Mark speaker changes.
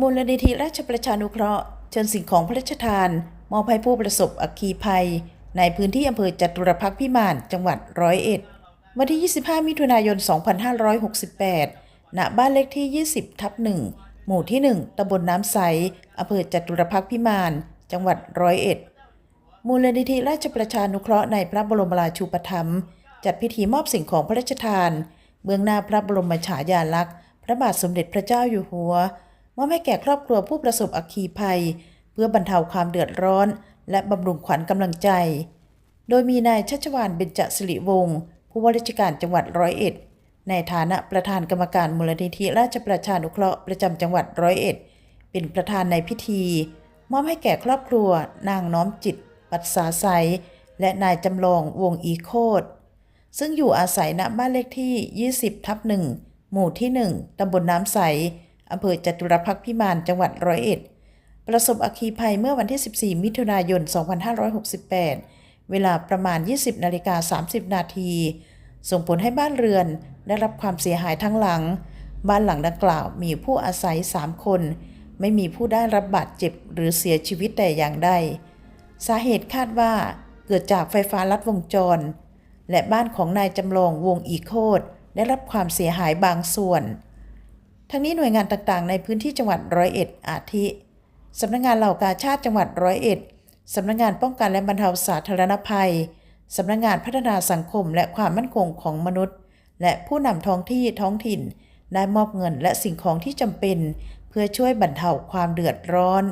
Speaker 1: มูลนิธิราชประชานุเคราะห์เชิญสิ่งของพระราชทาน มอบให้ผู้ประสบอัคคีภัย ในพื้นที่อำเภอจตุรพักษ์พิมานจังหวัดร้อยเอ็ดวันที่ 25 มิถุนายน 2568 ณ บ้านเลขที่ 20 ทับ 1 หมู่ที่ 1 ตำบลน้ำใส อำเภอจตุรพักษ์พิมาน จังหวัดร้อยเอ็ด มูลนิธิราชประชานุเคราะห์ในพระบรมราชูปถัมภ์จัดพิธีมอบสิ่งของพระราชทาน เบื้องหน้าพระบรมฉายาลักษณ์ พระบาทสมเด็จพระเจ้าอยู่หัว มอบให้แก่ครอบครัวผู้ประสบอัคคีภัย เพื่อบรรเทาความเดือดร้อน และบำรุงขวัญกำลังใจ โดยมีนายชัชวานเบญจสิริวงศ์ผู้ว่าราชการจังหวัดร้อยเอ็ด ในฐานะประธานกรรมการมูลนิธิราชประชานุเคราะห์ประจำจังหวัดร้อยเอ็ด เป็นประธานในพิธี มอบให้แก่ครอบครัว นางน้อมจิต ปัสสาใสและนายจำลองวงอีโคดซึ่งอยู่อาศัยณบ้านเลขที่ 20 ทับ1หมู่ที่ 1 ตำบลน้ำใส อำเภอจตุรพักษ์พิมานจังหวัดร้อยเอ็ด ประสบอัคคีภัยเมื่อวันที่ 14 มิถุนายน 2568 เวลาประมาณ 20 นาฬิกา 30 นาที ส่งผลให้บ้านเรือนได้รับความเสียหายทั้งหลัง บ้านหลังดังกล่าวมีผู้อาศัย 3 คน ไม่มีผู้ได้รับบาดเจ็บหรือเสียชีวิตแต่อย่างใด สาเหตุคาดว่าเกิดจากไฟฟ้าลัดวงจร และบ้านของนายจำลองวงอีโคดได้รับความเสียหายบางส่วน ทั้งนี้หน่วยงานต่างๆ ในพื้นที่จังหวัดร้อยเอ็ดอาทิสำนักงานเหล่ากาชาติจังหวัดร้อยเอ็ดสำนักงานป้องกันและบรรเทาสาธารณภัยสำนักงานพัฒนาสังคมและความมั่นคงของมนุษย์ และผู้นำท้องที่ท้องถิ่น ได้มอบเงินและสิ่งของที่จำเป็น เพื่อช่วยบรรเทาความเดือดร้อน